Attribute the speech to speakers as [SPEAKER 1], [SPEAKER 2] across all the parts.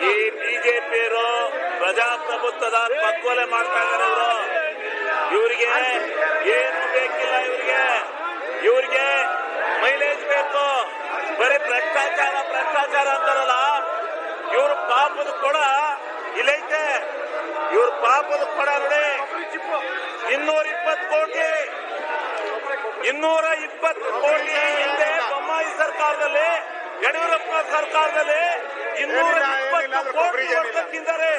[SPEAKER 1] ಈ ಬಿಜೆಪಿಯರು ಪ್ರಜಾಪ್ರಭುತ್ವದ ಪಕ್ವಲೆ ಮಾಡ್ತಾ ಇದ್ದಾರೆ ಇವರು. ಇವರಿಗೆ ಏನು ಬೇಕಿಲ್ಲ ಇವರಿಗೆ. ಇವರಿಗೆ ಮೈಲೇಜ್ ಬೇಕು. ಬರೀ ಭ್ರಷ್ಟಾಚಾರ ಭ್ರಷ್ಟಾಚಾರ ಅಂತಾರಲ್ಲ. ಇವ್ರ ಪಾಪದ ಕೊಡ ಇಲ್ಲೈತೆ. ಇವ್ರ ಪಾಪದ ಕೊಡ ನೋಡಿ. ಇನ್ನೂರ ಇಪ್ಪತ್ತು ಕೋಟಿ. ಇನ್ನೂರ ಇಪ್ಪತ್ತು ಕೋಟಿ ಹಿಂದೆ ಬೊಮ್ಮಾಯಿ ಸರ್ಕಾರದಲ್ಲಿ, ಯಡಿಯೂರಪ್ಪ ಸರ್ಕಾರದಲ್ಲಿ ಇನ್ನೂರ ಇಪ್ಪತ್ತು ಕೋಟಿ ಹೊರತಕ್ಕಿದ್ದಾರೆ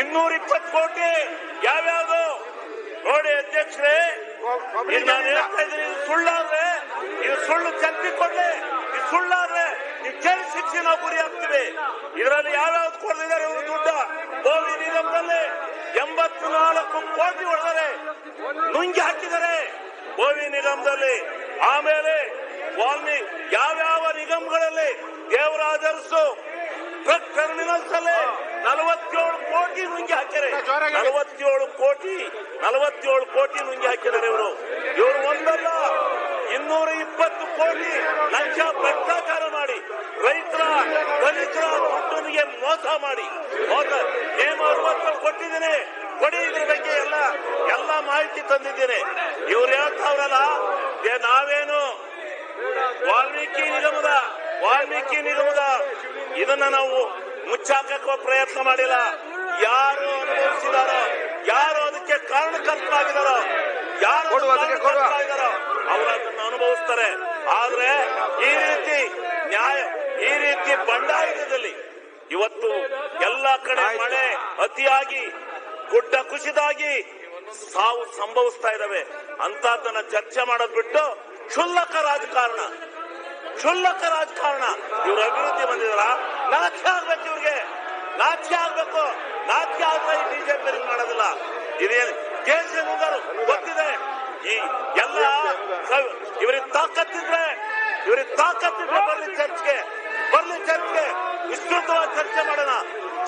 [SPEAKER 1] ಇನ್ನೂರ ಇಪ್ಪತ್ತು ಕೋಟಿ ಯಾವ್ಯಾವ್ದು? ನೋಡಿ ಅಧ್ಯಕ್ಷರೇ ನಾನು ಹೇಳ್ತಾ ಇದ್ದೀನಿ ಇದು ಸುಳ್ಳಾದ್ರೆ ಇದು ಸುಳ್ಳು ಕೊಡ್ಲಿ ಇದು ಸುಳ್ಳಾದ್ರೆ ನೀವು ಜೈಲು ಶಿಕ್ಷೆ ನಾವು ಗುರಿ ಹಾಕ್ತೀವಿ. ಇದರಲ್ಲಿ ಯಾವ್ಯಾವ್ದು ಕೊಡ್ತಿದ್ದಾರೆ ಇವರು ದುಡ್ಡ? ಗೋವಿ ನಿಗಮದಲ್ಲಿ ಎಂಬತ್ತು ನಾಲ್ಕು ಕೋಟಿ ಹೊಡೆದರೆ ನುಂಗಿ ಹಾಕಿದ್ದಾರೆ ಗೋವಿ ನಿಗಮದಲ್ಲಿ ಆಮೇಲೆ ವಾಲ್ಮಿ ಯಾವ್ಯಾವ ನಿಗಮಗಳಲ್ಲಿ ದೇವರಾಜರ್ಸು ಟ್ರಕ್ ಅಲ್ಲಿ ನಲವತ್ತೇಳು ಕೋಟಿ ನುಂಗಿ ಹಾಕಿದ್ದಾರೆ. ನಲವತ್ತೇಳು ಕೋಟಿ ನಲವತ್ತೇಳು ಕೋಟಿ ನುಂಗಿ ಹಾಕಿದ್ದಾರೆ ಇವರು. ಇವರು ಒಂದಲ್ಲ ಇನ್ನೂರ ಇಪ್ಪತ್ತು ಕೋಟಿ ಲಕ್ಷ ಭ್ರಷ್ಟಾಚಾರ ಮಾಡಿ ರೈತರ ದಲಿತರ ದುಡ್ಡನಿಗೆ ಮೋಸ ಮಾಡಿ. ಮೋಸ ನೇಮ ಅರವತ್ತೇಳು ಕೊಟ್ಟಿದ್ದೀನಿ. ಕೊಡಿ ಇದ್ರ ಬಗ್ಗೆ ಎಲ್ಲ ಎಲ್ಲ ಮಾಹಿತಿ ತಂದಿದ್ದೇನೆ. ಇವ್ರು ಹೇಳ್ತಾವ್ರಲ್ಲ ಏ ನಾವೇನು ವಾಲ್ಮೀಕಿ ನಿಗಮದ ವಾಲ್ಮೀಕಿ ನಿಗಮದ ಇದನ್ನ ನಾವು ಮುಚ್ಚಾಕಕ್ಕೆ ಪ್ರಯತ್ನ ಮಾಡಿಲ್ಲ. ಯಾರು ಅನುಭವಿಸಿದಾರೋ ಯಾರು ಅದಕ್ಕೆ ಕಾರಣಕರ್ತರಾಗಿದಾರೋ ಯಾರು ಅವರು ಅದನ್ನ ಅನುಭವಿಸ್ತಾರೆ. ಆದ್ರೆ ಈ ರೀತಿ ನ್ಯಾಯ ಈ ರೀತಿ ಬಂಡಾಯದಲ್ಲಿ ಇವತ್ತು ಎಲ್ಲ ಕಡೆ ಮಳೆ ಅತಿಯಾಗಿ ಗುಡ್ಡ ಕುಸಿದಾಗಿ ಸಾವು ಸಂಭವಿಸ್ತಾ ಇದಾವೆ ಅಂತದನ್ನ ಚರ್ಚೆ ಮಾಡೋದ್ ಬಿಟ್ಟು ಕ್ಷುಲ್ಲಕ ರಾಜಕಾರಣ. ಕ್ಷುಲ್ಲಕ ರಾಜಕಾರಣ. ಇವ್ರ ಅಭಿವೃದ್ಧಿ ಬಂದಿದಾರ ನಾಚಿಕೆ ಆಗ್ಬೇಕು ಇವ್ರಿಗೆ. ನಾಚಿಕೆ ಆಗ್ಬೇಕು. ನಾಚಿಕೆ ಆದ್ರೆ ಈ ಬಿಜೆಪಿ ಮಾಡೋದಿಲ್ಲ. ಇದೇನು ಕೇಂದ್ರ ಗೊತ್ತಿದೆ. ಈ ಎಲ್ಲ ಇವ್ರಿಗೆ ತಾಕತ್ತಿದ್ರೆ ಇವ್ರಿಗೆ ತಾಕತ್ತಿದ್ರೆ ಬರ್ಲಿ ಚರ್ಚ್ಗೆ. ಬರ್ಲಿ ಚರ್ಚೆಗೆ. ವಿಸ್ತೃತವಾಗಿ ಚರ್ಚೆ ಮಾಡೋಣ.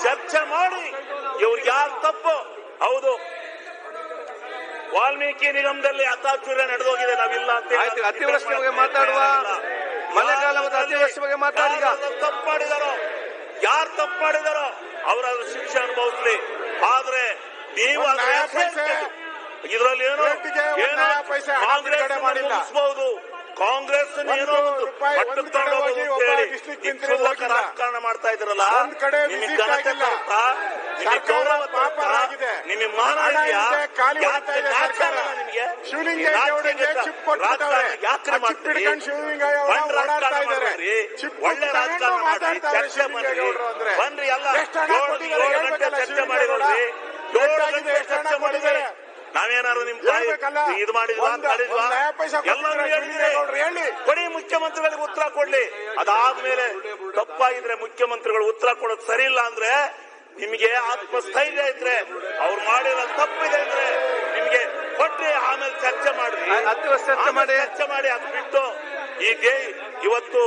[SPEAKER 1] ಚರ್ಚೆ ಮಾಡಿ ಇವ್ರಿಗೆ ಯಾರು ತಪ್ಪು? ಹೌದು. ವಾಲ್ಮೀಕಿ ನಿಗಮದಲ್ಲಿ ಅತಾಚುರ್ಯ ನಡೆದೋಗಿದೆ ನಾವಿಲ್ಲ ಅಂತ
[SPEAKER 2] ಅತಿವೃಷ್ಟಿ ಬಗ್ಗೆ ಮಾತಾಡುವ. ಮಳೆಗಾಲ ಮತ್ತು ಅತಿವೃಷ್ಟಿ ಬಗ್ಗೆ
[SPEAKER 1] ಮಾತಾಡಿದ. ತಪ್ಪು ಮಾಡಿದಾರೋ? ಯಾರು ತಪ್ಪು ಮಾಡಿದಾರೋ ಅವ್ರ ಶಿಕ್ಷೆ ಅನುಭವಿಸ್ಲಿ ಆದ್ರೆ ನೀವು ಇದರಲ್ಲಿ ಏನೋ ಏನೋ ಕಾಂಗ್ರೆಸ್
[SPEAKER 3] ಮಾಡಿಸಬಹುದು.
[SPEAKER 1] ಮುಗಿಸ್ಬಹುದು ಕಾಂಗ್ರೆಸ್ ಏನೋ. ರಾಜಕಾರಣ ಮಾಡ್ತಾ ಇದ್ರಲ್ಲ ನಿಮಗೆ ಘನತೆ ನಿಮಗೆ ಗೌರವ ನಿಮಗೆ ಮಾನ ಇದೆಯಾ ಯಾಕೆ ನಿಮಗೆ. ರಾಜಕಾರಣ ಯಾಕ್ರೆ ಮಾಡ್ತೀರಿ? ರಾಜಕಾರಣ.
[SPEAKER 3] ಚಿಪ್
[SPEAKER 1] ಒಳ್ಳೆ ರಾಜಕಾರಣ
[SPEAKER 3] ತಗೊಂಡು
[SPEAKER 1] ಚರ್ಚೆ
[SPEAKER 3] ಮಾಡಿ.
[SPEAKER 1] ಬನ್ರಿ ಎಲ್ಲ ಏಳು ಗಂಟೆ ಚರ್ಚೆ ಮಾಡಿರೋದ್ರಿ. ಏಳು ಗಂಟೆ ಚರ್ಚೆ ಮಾಡಿದ್ದಾರೆ? ನಾವೇನಾದ್ರು ನಿಮ್ ತಾಯಿ ಇದು ಮಾಡಿದ್ವಾ ಮಾಡಿದ್ವಾ ಎಲ್ಲರೂ ಹೇಳಿದ್ರೆ
[SPEAKER 3] ಹೇಳಿ.
[SPEAKER 1] ಕೊಡಿ ಮುಖ್ಯಮಂತ್ರಿಗಳಿಗೆ ಉತ್ತರ ಕೊಡ್ಲಿ ಅದಾದ್ಮೇಲೆ ತಪ್ಪಾಗಿದ್ರೆ ಮುಖ್ಯಮಂತ್ರಿಗಳು ಉತ್ತರ ಕೊಡೋದು ಸರಿ ಇಲ್ಲ ಅಂದ್ರೆ ನಿಮಗೆ ಆತ್ಮಸ್ಥೈರ್ಯ ಇದ್ರೆ ಅವ್ರು ಮಾಡಿರೋ ತಪ್ಪಿದೆ ಅಂದ್ರೆ ನಿಮ್ಗೆ ಕೊಟ್ರಿ ಆಮೇಲೆ ಚರ್ಚೆ ಮಾಡ್ರಿ
[SPEAKER 2] ಚರ್ಚೆ ಮಾಡಿ.
[SPEAKER 1] ಚರ್ಚೆ ಮಾಡಿ ಅದು ಬಿಟ್ಟು ಈ ಇವತ್ತು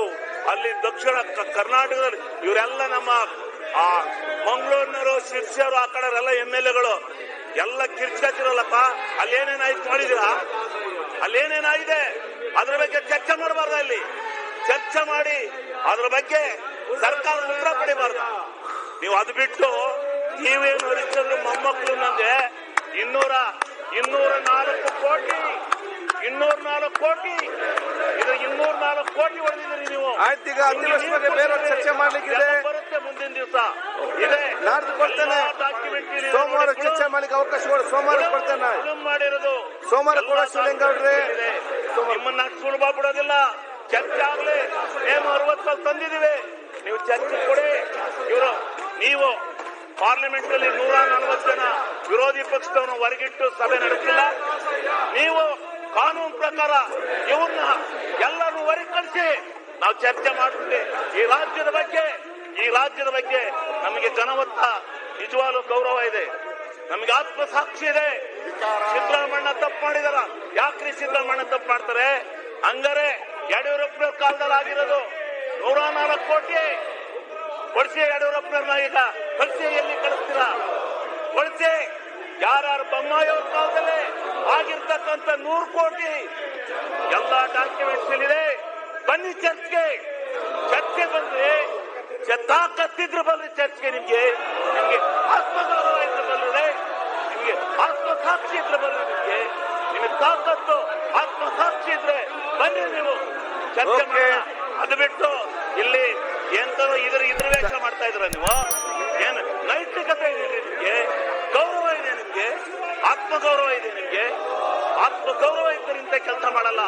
[SPEAKER 1] ಅಲ್ಲಿ ದಕ್ಷಿಣ ಕರ್ನಾಟಕದಲ್ಲಿ ಇವರೆಲ್ಲ ನಮ್ಮ ಆ ಮಂಗಳೂರಿನವರು, ಶಿರ್ಸಿಯವರು, ಆ ಕಡೆ ಎಲ್ಲ ಎಂ ಎಲ್ ಎಗಳು. ಎಲ್ಲ ಕಿರ್ಚ್ಕತ್ತಿರಲ್ಲಪ್ಪ ಅಲ್ಲಿ ಏನೇನಾಯ್ತು ಮಾಡಿದಿರಾ ಅಲ್ಲಿ ಏನೇನಾಗಿದೆ ಅದ್ರ ಬಗ್ಗೆ ಚರ್ಚೆ ಮಾಡಬಾರ್ದ ಅಲ್ಲಿ ಚರ್ಚೆ ಮಾಡಿ, ಅದ್ರ ಬಗ್ಗೆ ಸರ್ಕಾರ ಉತ್ತರ ಪಡಿಬಾರ್ದು. ನೀವು ಅದು ಬಿಟ್ಟು ನೀವೇನು ಹರಿಸಿದ್ರು ಮೊಮ್ಮಕ್ಕಳು ನಂದೆ ಇನ್ನೂರ ಇನ್ನೂರ ನಾಲ್ಕು ಕೋಟಿ ಇನ್ನೂರ ನಾಲ್ಕು ಕೋಟಿ. ಇದು ಇನ್ನೂರ ನಾಲ್ಕು ಕೋಟಿ ಹೊಡೆದಿದ್ದೀರಿ ನೀವು.
[SPEAKER 2] ಆಯ್ತು, ಈಗ ಅತಿವೃಷ್ಟಿ ಬೇರೆ ಚರ್ಚೆ ಮಾಡ್ಲಿಕ್ಕಿದೆ.
[SPEAKER 1] ಬರುತ್ತೆ ಮುಂದಿನ ದಿವಸ. ಇದೆ.
[SPEAKER 2] ನಾಡ್ದು ಕೊಡ್ತೇನೆ. ಸೋಮವಾರ ಚರ್ಚೆ ಮಾಡ್ಲಿಕ್ಕೆ ಅವಕಾಶ ಕೊಡಿ. ಸೋಮವಾರ ಕೊಡ್ತೇನೆ.
[SPEAKER 1] ಮಾಡಿರೋದು.
[SPEAKER 2] ಸೋಮವಾರ ಕೂಡ
[SPEAKER 1] ಶಿವಲಿಂಗ
[SPEAKER 2] ಅವ್ರೆ.
[SPEAKER 1] ನಿಮ್ಮನ್ನ ಸುಲಭ ಬಿಡೋದಿಲ್ಲ. ಚರ್ಚೆ ಆಗ್ಲಿ. ನೇಮ ಅರವತ್ತಲ್ಲಿ ತಂದಿದ್ದೀವಿ. ನೀವು ಚರ್ಚೆ ಕೊಡಿ. ಇವರು ನೀವು ಪಾರ್ಲಿಮೆಂಟ್ ಅಲ್ಲಿ ನೂರ ನಲವತ್ತು ಜನ ವಿರೋಧಿ ಪಕ್ಷದವನು ಹೊರಗಿಟ್ಟು ಸಭೆ ನಡೆಸಿಲ್ಲ. ನೀವು ಕಾನೂನು ಪ್ರಕಾರ ಇವನ್ನ ಎಲ್ಲರೂ ಹೊರಗೆ ಕಳಿಸಿ ನಾವು ಚರ್ಚೆ ಮಾಡ್ತೀವಿ ಈ ರಾಜ್ಯದ ಬಗ್ಗೆ, ಈ ರಾಜ್ಯದ ಬಗ್ಗೆ ನಮಗೆ ಜನವತ್ತ ನಿಜವಾದ ಗೌರವ ಇದೆ. ನಮಗೆ ಆತ್ಮಸಾಕ್ಷಿ ಇದೆ. ಸಿದ್ದರಾಮಣ್ಣ ತಪ್ಪು ಮಾಡಿದಾರ. ಯಾಕ್ರಿ ಸಿದ್ದರಾಮಣ್ಣ ತಪ್ಪು ಮಾಡ್ತಾರೆ? ಹಂಗಾರೆ ಯಡಿಯೂರಪ್ಪನವ್ರ ಕಾಲದಲ್ಲಿ ಆಗಿರೋದು ನೂರ ನಾಲ್ಕು ಕೋಟಿ. ಕೊಡಿಸಿ ಯಡಿಯೂರಪ್ಪನವ್ರನ್ನ ಈಗ ಕಳಿಸಿ ಎಲ್ಲಿ ಕಳಿಸ್ತೀರಾ? ಕೊಡಿಸಿ ಯಾರ್ಯಾರು ಬೊಮ್ಮಾಯಿ ಅವ್ರ ಕಾಲದಲ್ಲಿ ಆಗಿರ್ತಕ್ಕಂಥ ನೂರು ಕೋಟಿ ಎಲ್ಲ ಡಾಕ್ಯುಮೆಂಟ್ಸ್ ಇದೆ ಬನ್ನಿ ಚರ್ಚ್ಗೆ. ಚರ್ಚೆ ಬಂದ್ರೆ ತಾಕತ್ತಿದ್ರೆ ಬಲ್ರಿ ಚರ್ಚ್ಗೆ ನಿಮ್ಗೆ. ನಿಮ್ಗೆ ಆತ್ಮಗೌರವ ಇದ್ರೆ ಬಲ್ರಿ ನಿಮ್ಗೆ. ಆತ್ಮಸಾಕ್ಷಿ ಇದ್ರೆ ಬಲ್ರಿ ನಿಮ್ಗೆ. ನಿಮಗೆ ತಾಕತ್ತು ಆತ್ಮಸಾಕ್ಷಿ ಇದ್ರೆ ಬನ್ನಿ ನೀವು. ಚರ್ಚೆ. ಮಾಡೋಣ ಅದು ಬಿಟ್ಟು ಇಲ್ಲಿ ಎಂತ ಇದ್ರ ಇದ್ರ ವೇಷ ಮಾಡ್ತಾ ಇದ್ರ ನೀವು? ಏನು ನೈತಿಕತೆ ಇದೆ ನಿಮ್ಗೆ ಗೌರವ ಇದೆ ನಿಮ್ಗೆ ಇದ್ದರಿಂದ ಕೆಲಸ ಮಾಡಲ್ಲ.